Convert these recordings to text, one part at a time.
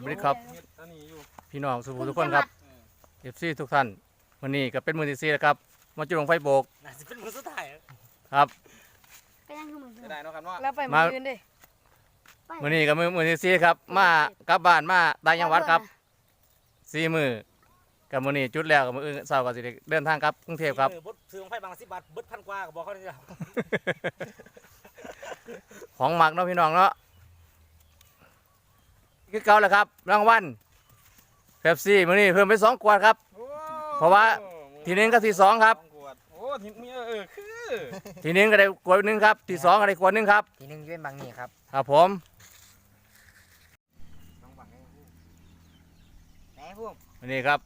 สวัสดีครับเฮ็ดอันนี้อยู่พี่น้องสุภูทุกคนครับเอฟซีทุกท่านวันนี้ก็เป็นมือที่สี่แล้วครับมาจุดลงไฟโบกน่าจะเป็นมือสุดท้ายครับก็ยังคือมือจะได้เนาะครับเนาะแล้วไปมามืออื่นดิวันนี้ก็มือมือที่สี่ครับ มากลับบ้านมาต่างจังหวัดครับสี่มือกับมือนี้จุดแล้วกับมืออื่นเสาร์ก็สิได้เดินทางครับกรุงเทพครับบดซื้อของไฟบางละสิบบาทเบิดพันกว่าก็บอกเขาเลยจ้ะของหมักเนาะพี่น้องเนาะ คือเก่าแล้วครับรางวัลเป๊ปซี่มือนี้เพิ่มไปสองขวดครับโอ้เพราะว่า ทีหนึงก็ที่สองครับ สองขวดโอ้ทีมีเออเออคือทีหนึงก็ได้ขวดหนึงครับที่สองก็ได้ขวดหนึงครับทีหนึงอยืนบางนี่ครับครับผมต้องบังให้ผู้ไหนผู้วันนี้ครับ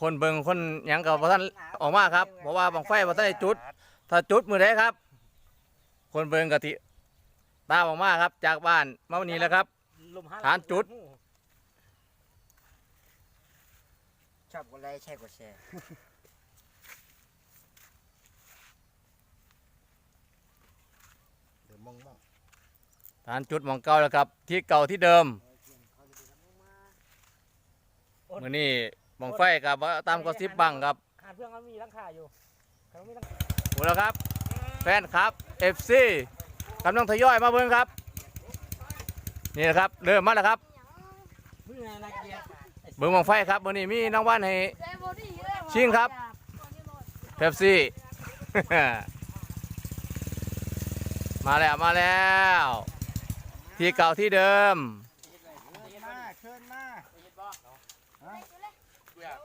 คนเบิงคนหยังกับท่านออกมาครับเพราะว่าบังไฟบ่ท่านได้จุด ถ้าจุดมือไดครับ คนเบิงกะทิตามออกมาครับ จากบ้านมาวันนี้แล้วครับ ลมหฐานจุด ชอบกดไลค์แชร์กดแชร์ เดี๋ยวมองมองฐานจุดหมองเก่าแล้วครับ ที่เก่าที่เดิมมือนี้บังไฟกับว่าตามก็สิบบังครับหาดเพื่อนเขามีรังคาอยู่เขามีรังหมดแล้วครับ แฟนครับ FC กำลังทยอยมาเบิ่งครับ นี่นะครับเริ่มมาแล้วครับมือไงนักเกียรติเบิ่งบังไฟครับวันนี้มีรางวัลให้ ชิงครับเป๊ปซี่ มาแล้วมาแล้ว ที่เก่าที่เดิม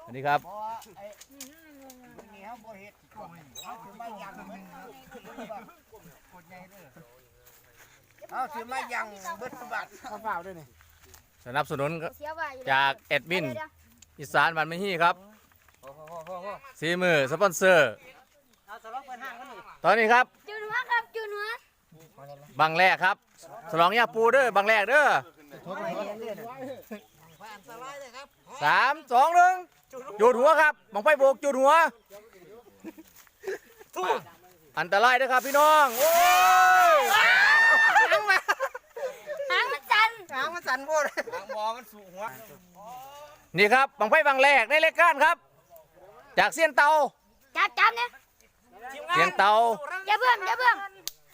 สวัสดีครับ เพราะว่าไอ้มึงนี่เขาบ่เฮ็ดเขาถือมายังเบิดกดใหญ่เด้อเอาถือมายังเบิดบัตรเขาเฝ้าด้วยนี่สนับสนุนจากแอดมินอีสานบันไม่ฮี่ครับโอ้โหโอ้โหโอ้โหสีมือสปอนเซอร์เอาสล็อกเปิดห้างกันนี่ตอนนี้ครับจุนหัวครับจุนหัวบังแรกครับ สลองยาปูเด้อบังแรกเด้อทบไปเรียนเด้อน่ะสามสองหนึ่งจุดหัวครับบังไฟโบกจุดหัวอันตรายเด้อครับพี่น้อง โอ้ย หางมันจัน หางมัน สั่นโพดทางบอมันสูงหัวนี่ครับบังไฟบังแรกในรายการครับ จากเสียนเตาจับจับเนี่ยเสียนเตาอย่าเพิ่งอย่าเพิ่ง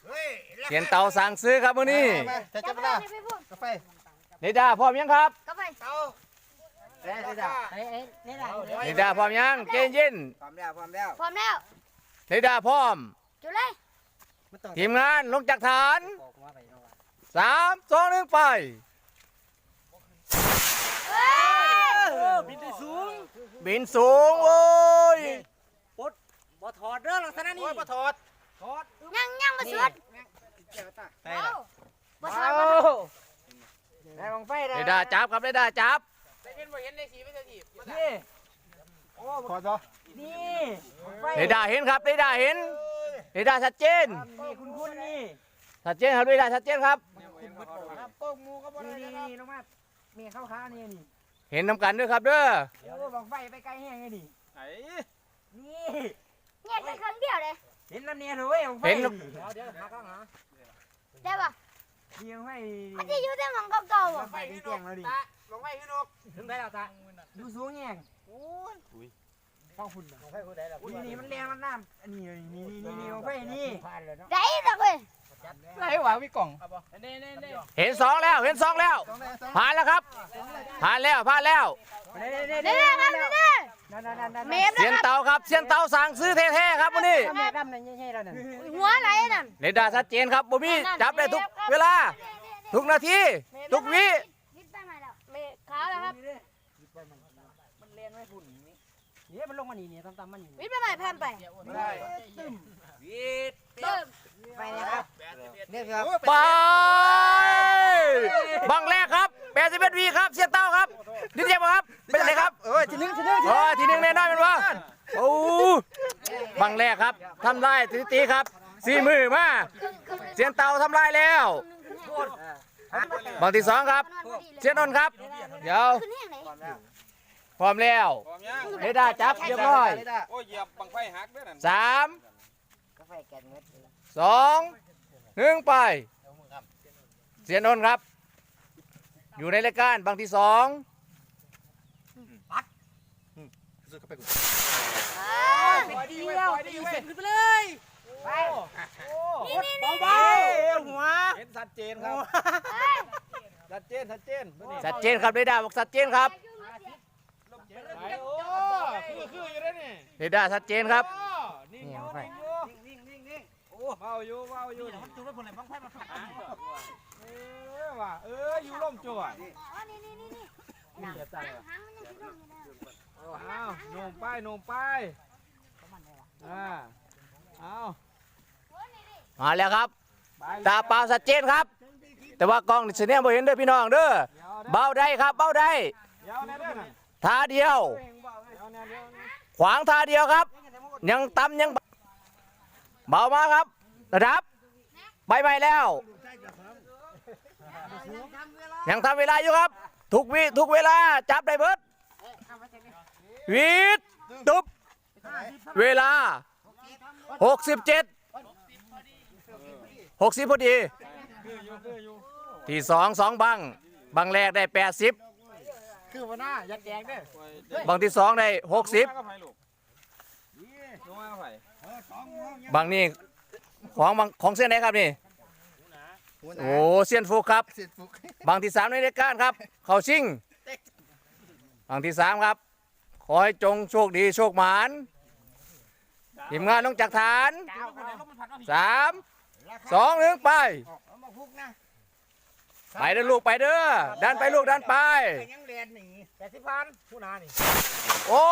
เฮ้ยเสียนเตาสั่งซื้อครับมื้อนี้จะจัจับบเวเพิ่ลางอย่าเพิ่งกาแฟนิดาพร้อมยังครับกาแฟเตาได้ได้ได้เอ้ยเอ้ยนี่แหละนิดาพร้อมยังเจนยินพร้อมแล้วพร้อมแล้วพร้อมแล้วนิดาพร้อมจุดเลยมันต้องทีมงานลงจากฐานบอกว่าไปเนาะสามสองหนึ่งไป เฮ้ยบินได้สูงบินสูงโอ้ยบ่ถอดเด้อลักษณะนี้บ่ถอดถอดยังยังมาสวดได้เอาละบ่สวดบ่สวดได้บังไฟได้นิดาจับครับนิดาจับนี่ขอจ้ะนี่ไฟนิดาเห็นครับนิดาเห็นนิดาชัดเจนนี่คุณคุณนี่ชัดเจนครับนิดาชัดเจนครับโป้งมูก็บ่นี่ได้นี่นะนี่ลงมา เมียเข้าขานี่นี่เห็นนำกันด้วยครับเด้อเดี๋ยวบังไฟไปไกลแห้งไงนี่ไอ้นี่เงียบไปครั้งเดียวเลยเห็นน้ำเนี่ยเลยบังไฟเดี๋ยวเดี๋ยวหาข้างหาได้ป่ะเดียวให้มันจะอยู่แต่หมองเก่าๆบัอะงไฟแจ้งแล้วดิบังไฟขึ้นนกถึงได้แล้วตาดูสูงแง่งฟังคุณบังไฟคุณได้แล้วนี่นี่มันแรงมันน้ำอันนี้นี่นี่นี่นี่บังไฟนี่ได้สักเลย ไรวะพี่กล่องเน่เน่เน่เห็นสองแล้วเห็นสองแล้วผ่านแล้วครับผ่านแล้วผ่านแล้วเน่เน่เน่เด้เน่อครับเด้อนั่นนั่นนั่นนั่นเมฟเสียนเตาครับเสียนเตาสั่งซื้อแท้ๆครับวันนี้แม่ดำนั่นใหญ่ๆแล้วนั่นหัวไหลนั่นนิดาชัดเจนครับบ่มีจับได้ทุกเวลา ทุกนาทีทุกวินิดไปมาแล้วเมฆขาวแล้วครับมันเล่นไม่ฝุ่นนี่เนี่ยมันลงมานี่เนี่ยตำๆมันนี่วิดไปใหม่แพนไป ได้เติมไปนะครับเนี่ยครับไปบังแรกครับ81วีครับเสียนเตาครับดิเจบ่ครับเป็นไงครับเออทีนึงทีนึงโอ้ยทีหนึงแน่นอนเป็นวะโอ้บังแรกครับทำลายสถิติครับสี่มือมาเสียนเตาทำลายแล้วบังที่สองครับเสียนนนท์ครับเดี๋ยวขึ้นที่ไหนพร้อมแล้วพร้อมยังเรดาร์จับเรียบร้อยโอ้ยเหยียบบังไฟหักด้วยนั่นสามกาแฟแกนเม็ดสองหนึ่งไป เสียนนท์ครับ อยู่ในรายการบางที่สองเดียวดีเสร็จขึ้นไปเลยไปเบาๆหัวเห็นชัดเจนครับชัดเจนชัดเจนตัวนี้ชัดเจนครับเรดาร์บอกชัดเจนครับไปโอ้คือคืออยู่ได้นี่เรดาร์ชัดเจนครับนิ่ นิ่งโอ้เบาอยู่เบาอยู่มันจุดไว้ผลอะไรบ้างไพ่มาผัดเออว่ะเอออยู่ร่มจั่วอ๋อนี่นี่นี่นี่หางหางมันยังสิลงอยู่นะอ้าวโหนมป้ายโหนมป้ายอ่าเอามาแล้วครับไปตาเปล่าชัดเจนครับ แต่ว่ากล้องนี่เสียเนี่ยบ่เห็นเด้อพี่น้องเด้อเดี๋ยวเบาได้ครับเบาได้เดี๋ยวนะเด้อน่ะท่าเดียวเดี๋ยวนะเดี๋ยวนะขวางท่าเดียวครับ ยังต่ำยัง เบามาครับระดับใบใหม่แล้ว ยังทำเวลาอยู่ครับ ทุกวิทุกเวลาจับได้เบิดวิดตุบเวลา 67 60 พอดีคืออยู่คืออยู่ที่สองสองบัง บังแรกได้ 80 คือวันหน้ายัดแยงเด้อบังที่สองได้ลงมา60กับไผ่ ลูกลงมากับไผ่บังนี่ของบังของเส้นไหนครับนี่โอ้เซียนฟุกครับเสร็จฟุกบางที่สามในรายการครับ เขาชิงบางที่สามครับ ขอให้จงโชคดีโชคหมานทีมงานต้องจักฐานจ้าคนไหนลมมันผัดเอาผีสามสองหนึ่งไป ไปเด้อลูกไปเด้อดันไปลูกดันไปไปยังเรียนหนีแปดสิบพันผู้นานี่โอ้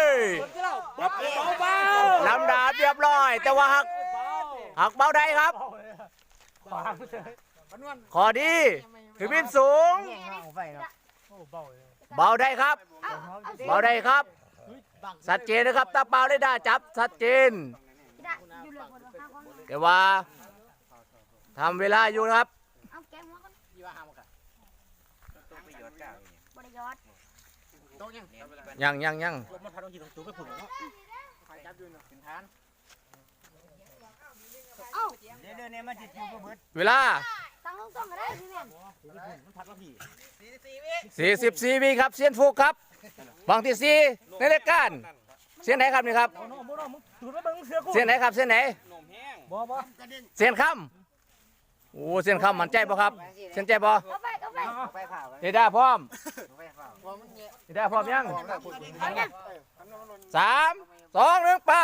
ยคนที่เราเบาเบาลำดาบเรียบร้อย แต่ว่าหักหักเบาได้ครับขวางเฉยมันนวลขอดีถือบินสูงแง่งเอาไปเนาะโอ้เบาเลยเบาได้ครับ เบาได้ครับชัดเจนนะครับตาเปล่าได้ได้จับชัดเจนได้อยู่เลยบนข้างของแต่ว่าทำเวลาอยู่นะครับเอาแก งหัวกันยี่ว่าห้ามกันบริยอดโต๊ะยังยังยังยังลมมันผัดเอาผีตรงตัวไปผุนเนาะจับอยู่เนาะถึงทานเอ้าเดี๋ยวเดี๋ยวเนี่ยมันจิตอยู่ก็เบิดเวลาตั้งตรงๆก็ได้พี่แม่นมันผัดเอาผี44วิครับเซียนฟุกครับบางที่สี่ในรายการเส้นไหนครับนี่ครับโอ้โหโอ้โหมึงถือไปเบิ่งเสือกูเส้นไหนครับเส้นไหนนมแห้งบ่บ่เส้นค่ำ โอ้เส้นค่ำมันใจบ่ครับเส้นใจบ่เอาไปเอาไปไปเผาเฮด้าพร้อมไปเผาเฮด้าพร้อมยังเอาเนี่ยสามสองหนึ่งไป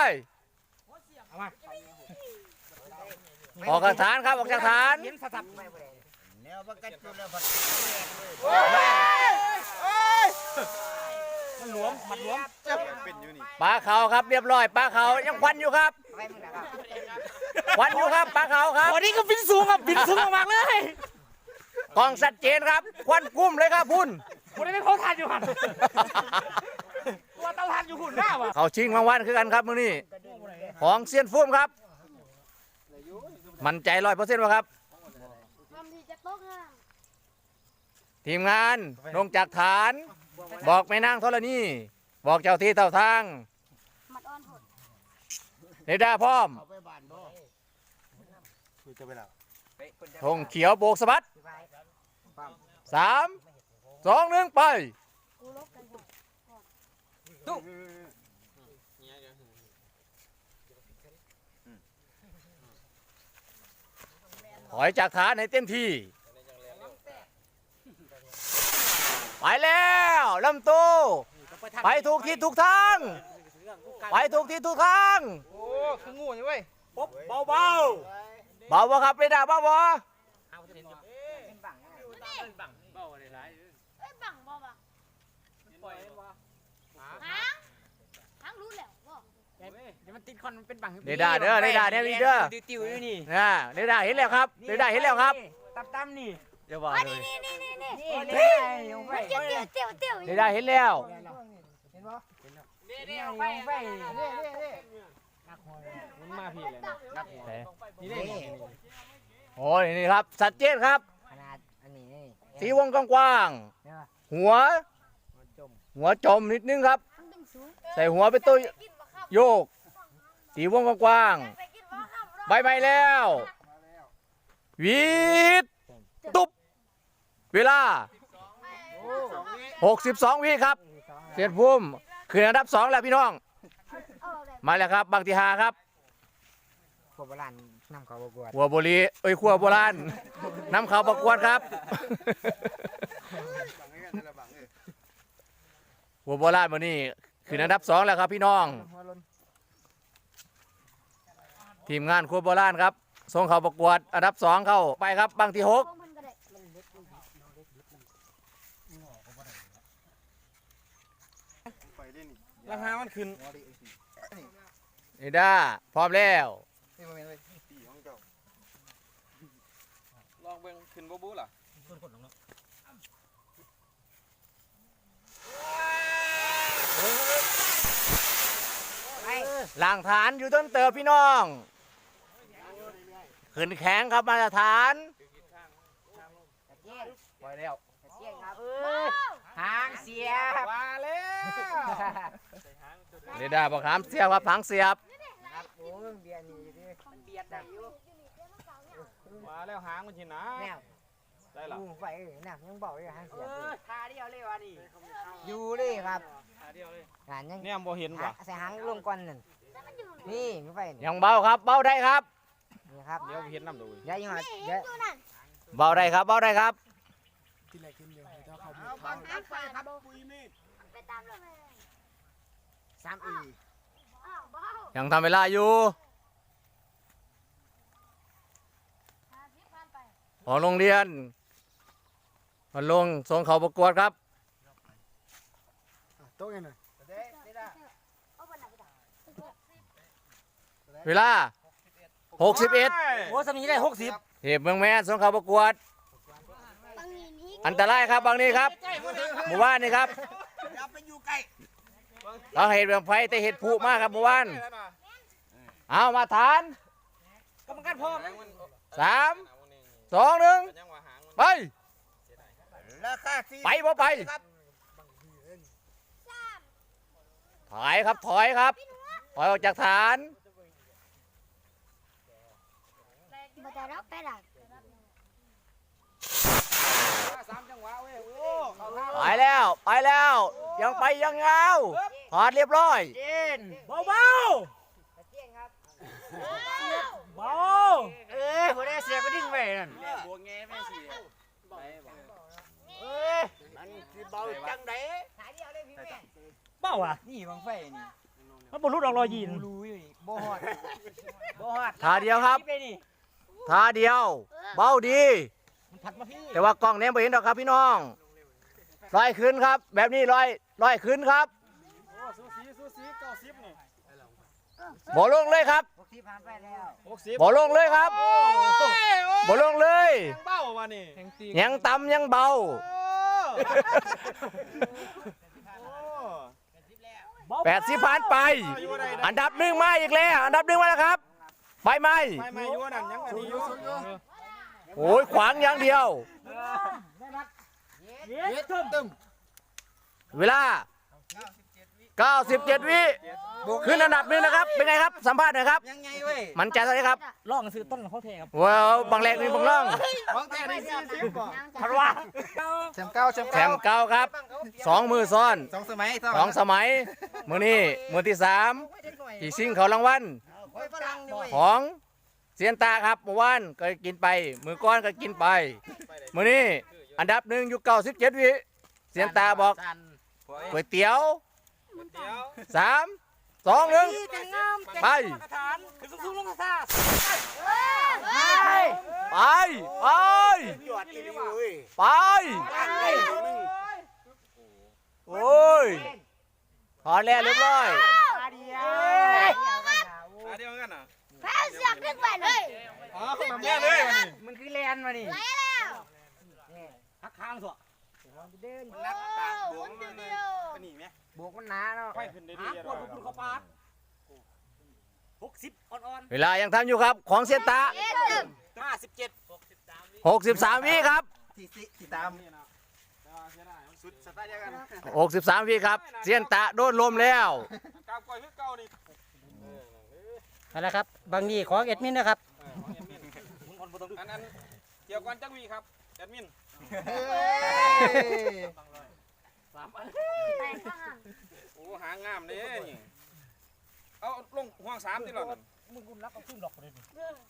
ออกจากฐานครับออกจากฐานเห็นสัตว์แล้วมันกัดจุดแล้วผัด มันหลวมมันหลวมเป็นอยู่นี่ปลาเขาครับเรียบร้อยปลาเขายังควันอยู่ครับควันอยู่ครับปลาเขาครับวันนี้ก็บินสูงครับบินสูงมากๆเลยกล้องชัดเจนครับ ควันกุ้มเลยครับพุ่นวันนี้ไม่เขาทานอยู่หันตัวเตาทานอยู่หุ่นหน้าว่ะเขาชิงรางวัลคือกันครับมื้อนี้ของเซียนฟุ้มครับ มั่นใจร้อยเปอร์เซ็นต์ครับทำทีจะตกนะทีมงานลงจากฐาน บอกแม่นางธรณีบอกเจ้าที่เต่าทางหมัดอ่อนผดเรดาร์พร้อมเอาไปบ้านบ่คุยจะไปแล้วธงเขียวโบกสะบัดสามสองหนึ่งไปกูลบกันก่อนเนี่ยเดี๋ยวถอยจากฐานให้เต็มที่ ไปแล้วลำตูไปถูกที่ถูกทาง ไปถูกที่ถูกทางโอ้คืองูอยู่เว้ยปุ๊บเบาเบาบ่ครับเรดาร์เบาบ่เอ้ยบังบ่บังหางหางรู้แล้วบ่ๆเดี๋ยวมันติดคอนมันเป็นบังเรดาร์เด้อเรดาร์เนี่ยมีเด้อติวๆอยู่นี่นะเรดาร์เห็นแล้วครับเรดาร์เห็นแล้วครับตับตั้มนี่เดี๋ยวว่าอันเลนี้ยนี่นี่นี่ นี่นี่นี่เอาไปเตี้ยวเตี้ยวเตี้ยวเตี้ยวเรดาร์เห็นแล้วนี่เอาไปเอาไปนี่นี่นี่มันมาพี่เลยนะนักหัวนี่ได้โอ้ยนี่ครับชัดเจนครับขนาดอันนี้นี่สีวงกว้างๆหัว หัวจมนิดนึงครับมันดึงสูงใส่หัวเป็นตัวกินบ่ครับโยก สีวงกว้างไปกินบ่ครับๆใบไม้แล้วหวีดตุบ เวลา 62วิครับ เสียนภูมิคืออันดับสองแล้วพี่น้อง มาแล้วครับ บางที่หาครับพวกโบราณนำเขาประกวดหัวบุรีเอ้ยขัวโบราณนำเขาประกวดครับหัวโบราณมานี่คืออันดับสองแล้วครับพี่น้อง ทีมงานครัวโบราณครับส่งเขาประกวดอันดับสองเข้าไปครับบางที่หก ราคามันขึ้นนี่ด้าพร้อมแล้วลองเบิ่งขึ้นบ่บูล่ะหลังฐานอยู่ต้นเติบพี่น้อง ขึ้นแข็งครับมาตรฐานไปแล้ว เสียงครับเอ้ยหางเสียบ มาแล้ว เรดาร์บอกขามเสียบครับผังเสียบครับโอ้ยเบียร์นี่ดิมันเบียร์ได้อยู่มาแล้วหางมันสินะแนวได้ล่ะอู้ไฟเอ้ยน่ะยังบอกเลยหางเสียบเลยทาเดียวเลยวะนี่อยู่เลยครับเดียวเลยงานยังเนี่ยบ่เห็นว่ะใส่หางลงก่อนนั่นนี่มีไฟนี่ยังเบาครับเบาได้ครับนี่ครับเดี๋ยวบ่เห็นน้ำดูเดี๋ยวยังไงเดี๋ยวเบาได้ครับเบาได้ครับเอาบังคับไปครับปุยมีดไปตามเลย สามอีอ้าวบ้ายังทำเวลาอยู่หาที่ผ่านไปของโรงเรียนมันลงส่งเขาประกวดครับโต๊ะไงหน่อยเอาไปไหนไปไหนเวลา61โอ้สมีได้หกสิบเหตุเมืองแม่ส่งเขาประกวดบางนี้นี้อันตรายครับบางนี้ครับ หมู่บ้านนี่ครับ เราเห็ดเบืองไฟแต่เห็ดผุมากครับหมู่บ้านเอามาฐานกรรมการพร้อมสามสองหนึ่งยังว่าหางมันไปราคาสี่ไปบ่ไปครับถอยครับถอยครับถอยออกจากฐานบ่ได้รับไปหลังสามจังหวะเว้ยโอ้เข้าท่าไปแล้ว ไปแล้ว ยังไปยังเงา ถอดเรียบร้อยเย็นเบาเบาเจียงครับเบาเอ้ยหัวได้เสียก็ดิ้งไปนั่นบัวแงแม่สิเอ้ยมันสิเบาจังไดหายเดียวเลยพี่แม่เบ้าอะนี่บังไฟนี่มันบรรลุดออกรอยยินรู้อยู่นี่บ่ฮอดบ่ฮอดท่าเดียวครับไปนี่ท่าเดียว เบาดีมันผัดมาพี่แต่ว่ากล้องเนี้ยไม่เห็นหรอกครับพี่น้องลอยขึ้นครับ แบบนี้ลอยลอยขึ้นครับ โอ้สูสีสูสีเก้าสิบนี่ บ่ลงเลยครับหกสิบผ่านไปแล้วหกสิบบ่ลงเลยครับบ่ลงเลยยังเบ้ามานี่ยังต่ำยังเบาโอ้แปดสิบผ่านไป อันดับหนึ่งมาอีกแล้ว อันดับหนึ่งมาแล้วครับไปไหมไม่ไม่อยู่นั่นยังอันนี้อยู่โอ้ยขวางอย่างเดียวเย็ดตึ้มตึ้มเวลา 97 วิขึ้นอันดับหนึ่งนะครับ เป็นไงครับ สัมภาษณ์หน่อยครับ ยังไงเว้ยมันใจเท่าไหร่ครับล่องซื้อต้นของแท้ครับว้าวบางแรกนี่บางล่องของแต่ได้สี่สิบก่อนพันว่าแชมป์เก้าแชมป์แชเก้ามป์เก่าครับสองมือซ้อนสองสมัยสองสมัย มือนี้มือที่สามที่ซิ่งเขารางวัล โอ้ยฝรั่งด้วยของเซียนตาครับเมื่อวานก็กินไป มือก้อนก็กินไปมือนี้อันดับหนึ่งอยู่เก้าสิบเจ็ดวิเซียนตาบอกก๋วยเตี๋ยวเดี๋ยว สามสองหนึ่งไปคือสูงลงท่าไปไปหยอดอีหลีเว้ยไปโอ้ยถอนแล้วเรียบร้อยตาเดียวตาเดียวกันน่ะแพ้เสือกดึงไปเลยอ๋อแบบนี้เลยนี่มันคือแลนมานี่ไปแล้วหักข้างสวะเดินมันนักตากบวงคนเลเดียยวก็นี่ไหม บวกมันหนาเนาะไฟขึ้นได้ดีหาปวดคุณเขาปาดหกสิบอ่อนเวลายังทำอยู่ครับของเซียนตาเอ็ดตึงๆห้าสิบเจ็ด63วิครับ ที่สิที่ตามสุดสไตล์เดียวกัน63วิครับเซียนตาโดนลมแล้วกาบก้อยคือเก่านี่อะไรครับ บางนี่ของเอ็ดมินนะครับอันนั้นเกี่ยวกันจักวีครับแอดมิน หแตกข้างโอ้หางามเด้นี่เอาลงห่วงสามที่หรอนั่นมึงกุนรักเอาขึ้นดอกเลยดิ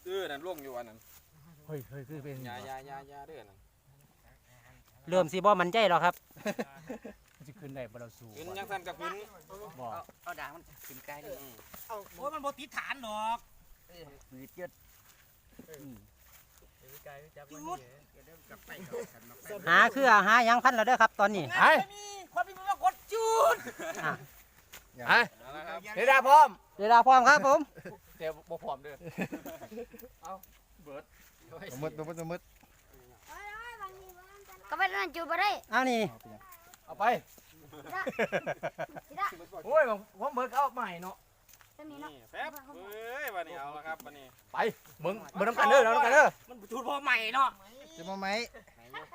เออนั่นลงอยู่อันนั้นเฮ้ยเฮ้ยคือเป็นอยาอยาอยาอยาเด้อนั่นเริ่มสิบ่มันใจแล้วครับจะขึ้นได้บ่เราสู้ขึ้นยังสั่นกับขึ้นบ่เอาด่างมันขึ้นไกลเลยอืมโอ้ยมันบ่ติดฐานดอกมือเจืด หาคือหาหยังพันแล้วเด้อครับตอนนี้ไอ้คนมีมากดจูดไอ้เอาละครับเดดาพร้อมเวลาพร้อมครับผมเดี๋ยวบ่พร้อมเด้อมืดมืดมืดก็ไปนั่นจุดบ่ได้เอานี่เอาไปสิได้โอ้ยผมผมเบิกเอาใหม่เนาะ จะมีเนาะนี่แป๊บเฮ้ยวันนี้เอาละครับวันนี้ไปมึงมึงน้ำกันเด้อน้ำกันเด้อมันจูดพอใหม่เนาะจะมาไหม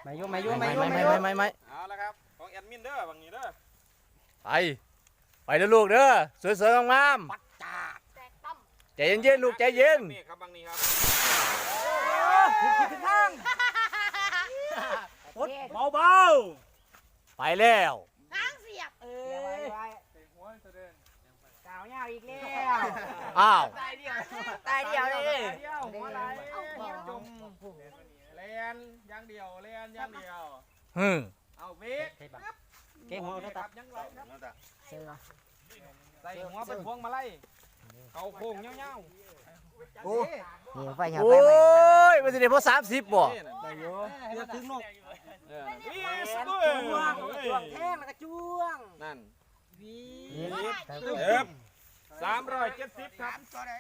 ไม่ยุ่ไม่ยุ่ไม่ไม่ไม่ยุ่ไม่ไม่ไม่ยุ่ไม่ไม่เอาละครับของแอดมินเด้อบางนี้เด้อไปไปเด้อลูกเด้อสวยๆงามปัดจ้าแตกตั้มๆใจเย็นๆลูกใจเย็นนี่ครับบางนี้ครับขึ้นทางปดเบาเบาไปแล้วหางเสียบเอ้ไว้ ย ไว้ หัวแสดง กาว ยาวอีกแล้วอ้าว ตายเดียวตายเดียวเลยเดียวหัวไหลเอาเดียวจมเลียนอย่างเดียวเลียนอย่างเดียว ฮึมเอาเวกเก่งหัวคเด้อรัตาบยังไหลครับเสือใส่หัวเป็นพวงมาลัยเอาโค้งเงี้ยวโอ้นี่ไฟหาโอ้ไฟใหม่ยมันสิได้พอสามสิบบ่ๆนี่น่ะได้อยู่เลือกถึงนกเออแมนี่นสุดจ้เลวงจ้วงแท่งแล้วก็จ้วงนั่นวีเอ็ม สามร้อยเจ็ดสิบครับ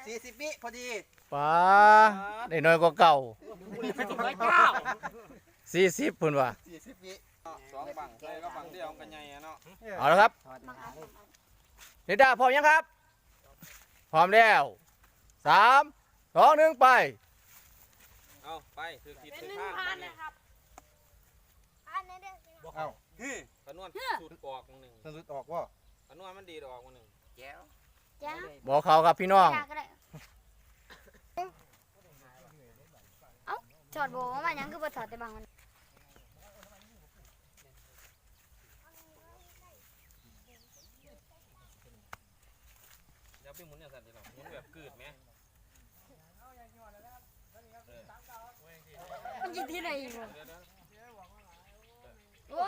สี่สิบวิพอดีป้าได้น้อยกว่าเก่าร้อยเก้าสี่สิบพุ่นว่ะสี่สิบวิสองบังใส่ก็บังเดียวกันใหญ่อะเนาะเอาละครับถอดหาเลยเดดาพร้อมยังครับ พร้อมแล้วสามสองหนึ่งไป เอาไปถือทิศเป็นถือหนึ่งข้างพันนี่นะครับอันนี้เด้อเอ้าขนวนสูตรกอกหนึ่งสนุดออกว่าขนวนมันดีดอกหนึ่งแก้ว จ้าบอกเขาครับพี่น้องจ้าก็ได้เอ้าถอดโบออกมาหยังคือบ่ถอดแต่บางมันเดี๋ยวไปหมุนอย่างสั่นดีหรอหมุนแบบกืดไหมมันยิงที่ไหนอีกวะเดี๋ยวเดี๋ยวโอ้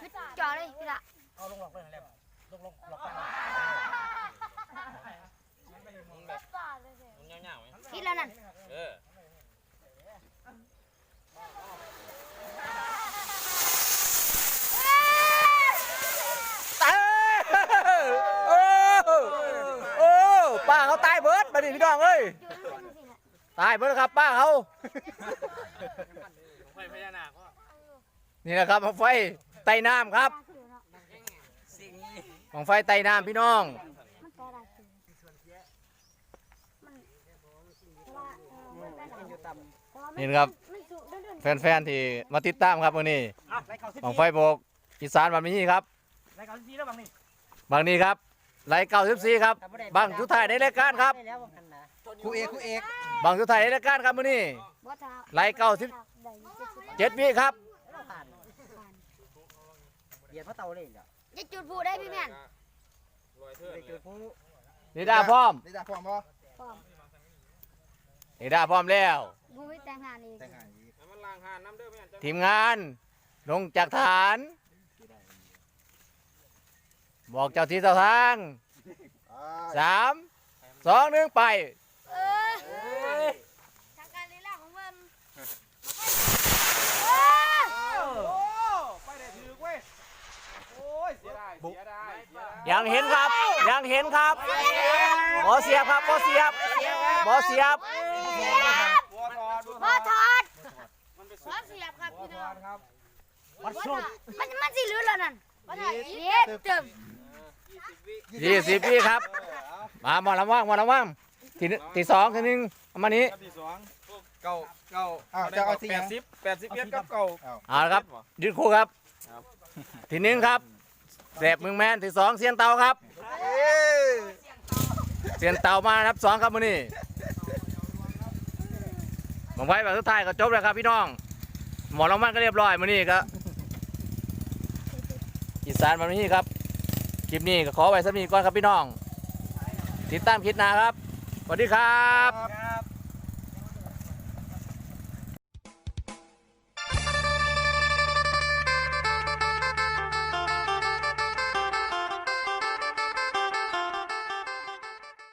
คือจ่อเลยพี่ละเอาลงหลอกไปนั่นแหละ ลงลงลอกไปมุนแบบหมุนเงาๆไหมคิดแล้วนั่น เออป้าเขาตายเบิร์ดมาดิพี่น้องเอ้ยตายเบิร์ดครับป้าเขาไฟพญานาคนี่นะครับไฟไต่น้ำครับ ป้าคือเนาะ สิ่ง นี้บังไฟไต่น้ำพี่น้อง มันแปลได้คือมันเพราะว่าเออมันแปลได้อยู่ต่แต่ว่ามันี่นะครับ มันสุเดินแฟนๆที่มาติดตามครับวันนี้อะไล่เข่าสิบบังสี่ไฟโบกอีสานวันนี้ครับไล่เข่าสิบสี่แล้วบังนี่บางนี้ครับไลเก้าสิบสี่ครับ บางสุดท้ายในรายการครับได้แล้วบังคันนะครูเอกครูเอกบางสุดท้ายในรายการครับวันนี้ บ่ทาไล่เก้าสิบ ได้เจ็ดสิบเจ็ดวิครับเราผ่านเหยียดพระเตาเลยเหรอ จะจุดพูได้พี่แม่นลอยเทิดไปเลเจอยผู้นิดาพร้อมนี่จ้าพร้อมป่ะพร้อมนิดาพร้อมแล้วบูมิแต่งงานอีกแต่งงานอีกให้มันล้างหานน้ำเด้อแม่นจังทีมงาน ลงจากฐาน บอกเจ้าที่เจ้าทางอ่าสามสองหนึ่งไป เออทางการลีลาของมัน โอ้ไปได้ถือเว้ยโอ้ ยเสียดายเสียดายเสียดายยังเห็นครับ ยังเห็นครับบอเสียบครับบอเสียบบอเสียบบัวทอดบัวทบ่อดถอดมันไปบ่สุดเสียบครับบัวพี่ทน้อองดครับวัดบ่สุถดอดมันมันสิรู้แล้วนั่นบ่ถอดเย็ดเติมยี่สิบวิยี่สิบปีครับเออเอามาหมอลำว่างหมอลำว่างทีหนึ่งทีสองทีหนึ่งเอามานี้ครับที่สองเก้าเก้าอ้าวจะเอาสิแปดสิบแปดสิบเอ็ดกับเก้าเอาละครับยืดคู่ครับครับทีหนึ่งครับ แสบมืองแมนทีสองเซียนเตาครับเอ้ยเซียนเตามานับสองครับมือนี้บังไว้แบบสุดท้ายก็จบแล้วครับพี่น้อง หมอรางวัลก็เรียบร้อยมานี่ก็อีสานมานี่ครับ คลิปนี้ก็ขอไว้สักนี้ก่อนครับพี่น้อง ติดตามคลิปหน้าครับสวัสดีครับ